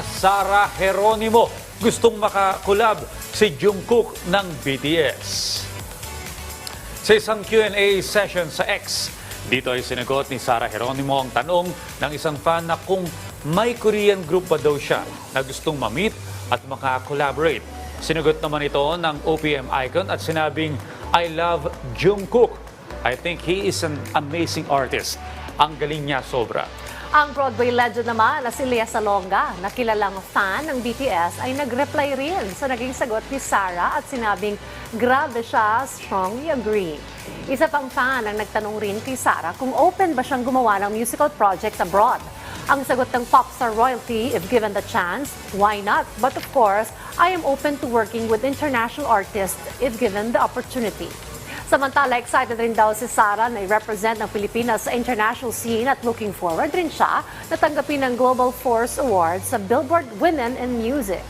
Sara Geronimo gustong makakulab si Jungkook ng BTS. Sa isang Q&A session sa X, dito ay sinagot ni Sara Geronimo ang tanong ng isang fan na kung may Korean group ba daw siya na gustong ma-meet at maka-collaborate. Sinagot naman ito ng OPM icon at sinabing, I love Jungkook. I think he is an amazing artist. Ang galing niya sobra. Ang Broadway legend naman na si Lea Salonga, na kilalang fan ng BTS, ay nag-reply rin sa naging sagot ni Sarah at sinabing grabe siya, strongly agree. Isa pang fan ang nagtanong rin kay Sarah kung open ba siyang gumawa ng musical projects abroad. Ang sagot ng popstar royalty, if given the chance, why not? But of course, I am open to working with international artists if given the opportunity. Samantala, excited rin daw si Sara na i-represent ng Pilipinas sa international scene at looking forward rin siya na tanggapin ng Global Force Awards sa Billboard Women in Music.